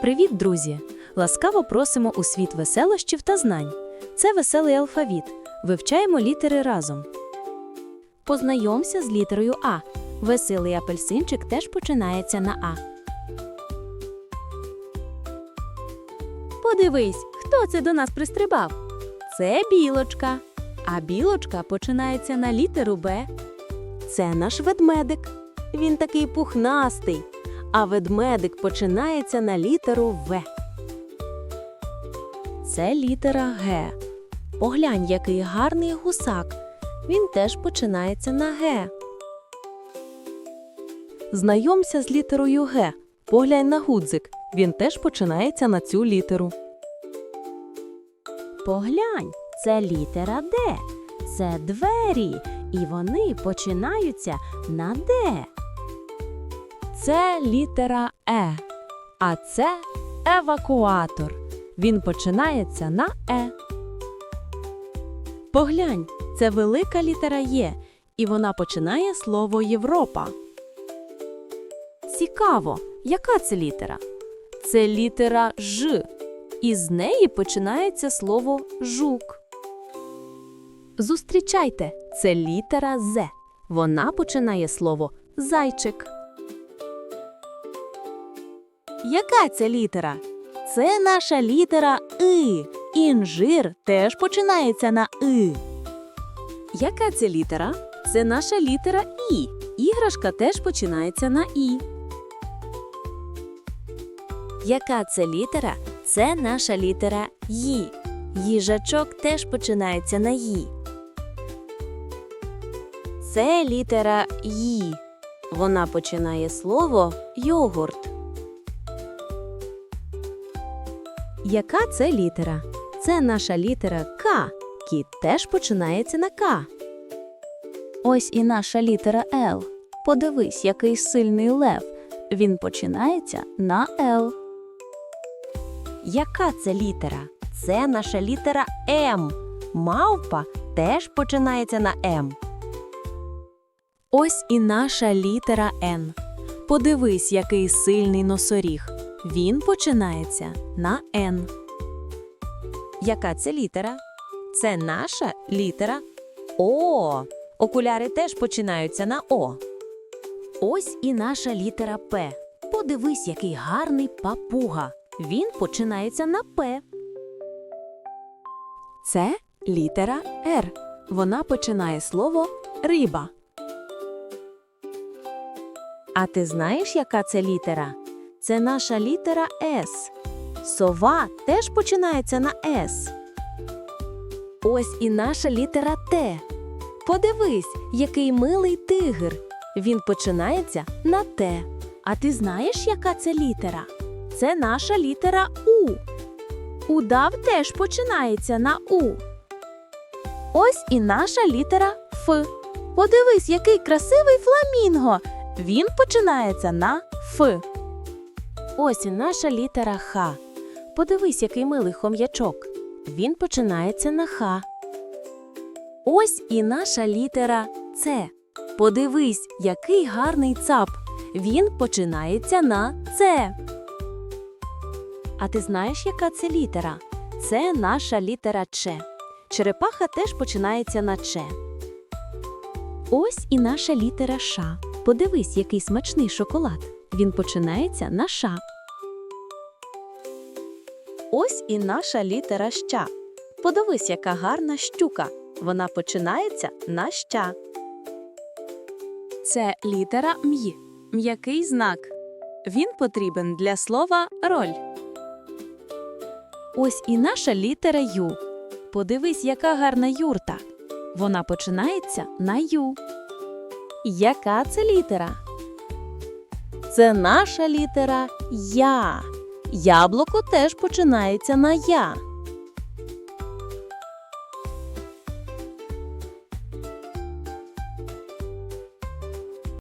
Привіт, друзі! Ласкаво просимо у світ веселощів та знань. Це веселий алфавіт. Вивчаємо літери разом. Познайомся з літерою А. Веселий апельсинчик теж починається на А. Подивись, хто це до нас пристрибав? Це білочка. А білочка починається на літеру Б. Це наш ведмедик. Він такий пухнастий. А ведмедик починається на літеру В. Це літера Г. Поглянь, який гарний гусак. Він теж починається на Г. Знайомся з літерою Г. Поглянь на гудзик. Він теж починається на цю літеру. Поглянь, це літера Д. Це двері, і вони починаються на Д. Це літера Е. А це евакуатор. Він починається на Е. Поглянь, це велика літера Є, і вона починає слово Європа. Цікаво, яка це літера? Це літера Ж. І з неї починається слово жук. Зустрічайте, це літера З. Вона починає слово зайчик. Яка це літера? Це наша літера И. Інжир теж починається на И. Яка це літера? Це наша літера І. Іграшка теж починається на І. Яка це літера? Це наша літера Ї. Їжачок теж починається на Ї. Це літера Ї. Вона починає слово йогурт. Яка це літера? Це наша літера К. Кіт теж починається на К. Ось і наша літера Л. Подивись, який сильний лев. Він починається на Л. Яка це літера? Це наша літера М. Мавпа теж починається на М. Ось і наша літера Н. Подивись, який сильний носоріг. Він починається на Н. Яка це літера? Це наша літера О. Окуляри теж починаються на О. Ось і наша літера П. Подивись, який гарний папуга. Він починається на П. Це літера Р. Вона починає слово риба. А ти знаєш, яка це літера? Це наша літера С. Сова теж починається на С. Ось і наша літера Т. Подивись, який милий тигр. Він починається на Т. А ти знаєш, яка це літера? Це наша літера У. Удав теж починається на У. Ось і наша літера Ф. Подивись, який красивий фламінго. Він починається на Ф. Ось наша літера Х. Подивись, який милий хом'ячок. Він починається на Х. Ось і наша літера С. Подивись, який гарний цап. Він починається на С. А ти знаєш, яка це літера? Це наша літера Ч. Черепаха теж починається на Ч. Ось і наша літера Ш. Подивись, який смачний шоколад. Він починається на Ш. Ось і наша літера Щ. Подивись, яка гарна щука. Вона починається на ща. Це літера м'й. М'який знак. Він потрібен для слова роль. Ось і наша літера Ю. Подивись, яка гарна юрта. Вона починається на Ю. Яка це літера? Це наша літера Я. Яблуко теж починається на Я.